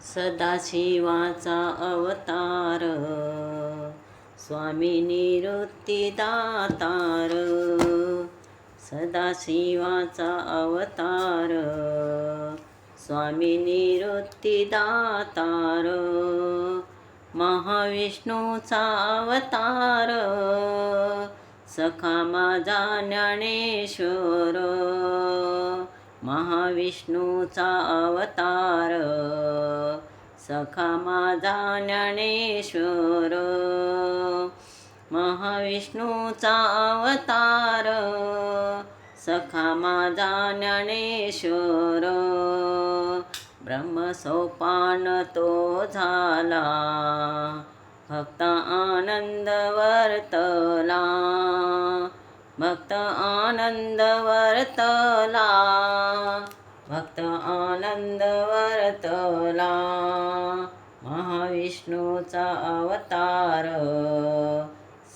सदाशिवाचा अवतार स्वामी निवृत्तीदातार सदाशिवाचा अवतार स्वामी निवृत्तीदातार महाविष्णूचा अवतार सखा माझा ज्ञानेश्वर. महाविष्णूचा अवतार. सखा माझा ज्ञानेश्वर. महाविष्णूचा अवतार. सखा माझा ज्ञानेश्वर. ब्रह्मसोपान तो झाला. भक्त आनंद वर्तला. भक्त आनंद वर्तला भक्त आनंद वर्तला महाविष्णूचा अवतार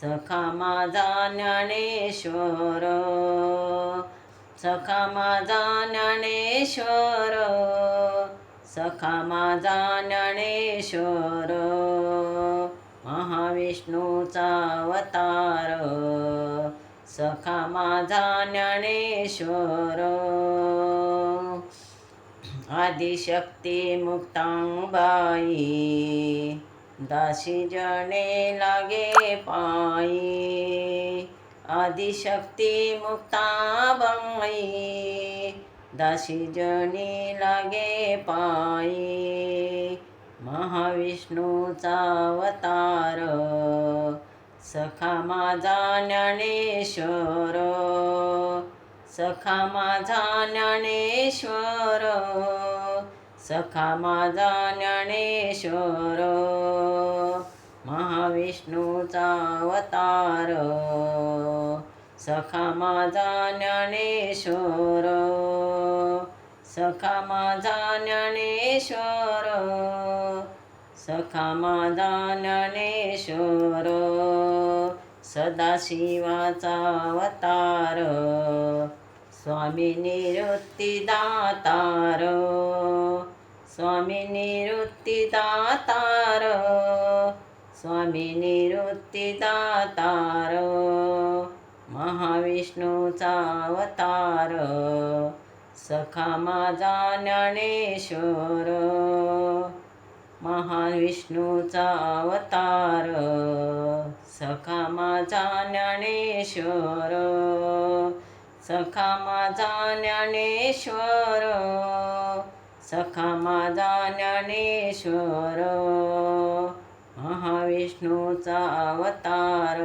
सखा माझा ज्ञानेश्वर सखा माझा ज्ञानेश्वर सखा माझा ज्ञानेश्वर महाविष्णूचा अवतार. सखा माझा ज्ञानेश्वर. आदिशक्ती मुक्तांबाई दासी जणे लागे पायी. आदिशक्ती मुक्ताबाई दासी जणी लागे पायी. महाविष्णूचा अवतार सखा माझा ज्ञानेश्वर सखा माझा ज्ञानेश्वर सखा माझा ज्ञानेश्वर महाविष्णूचा अवतार सखा माझा ज्ञानेश्वर सखा माझा ज्ञानेश्वर सखा माझा सदाशिवाचा अवतार स्वामी निवृत्तीदातार स्वामी निवृत्तीदातार स्वामी निवृत्तीदातार महाविष्णूचा अवतार सखा माझा ज्ञानेश्वर महाविष्णूचा अवतार सखा माझा ज्ञानेश्वर सखा माझा ज्ञानेश्वर सखा माझा ज्ञानेश्वर महाविष्णूचा अवतार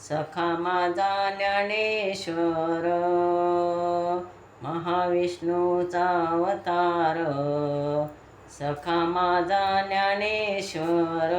सखा माझा ज्ञानेश्वर महाविष्णूचा अवतार सखा माझा ज्ञानेश्वर.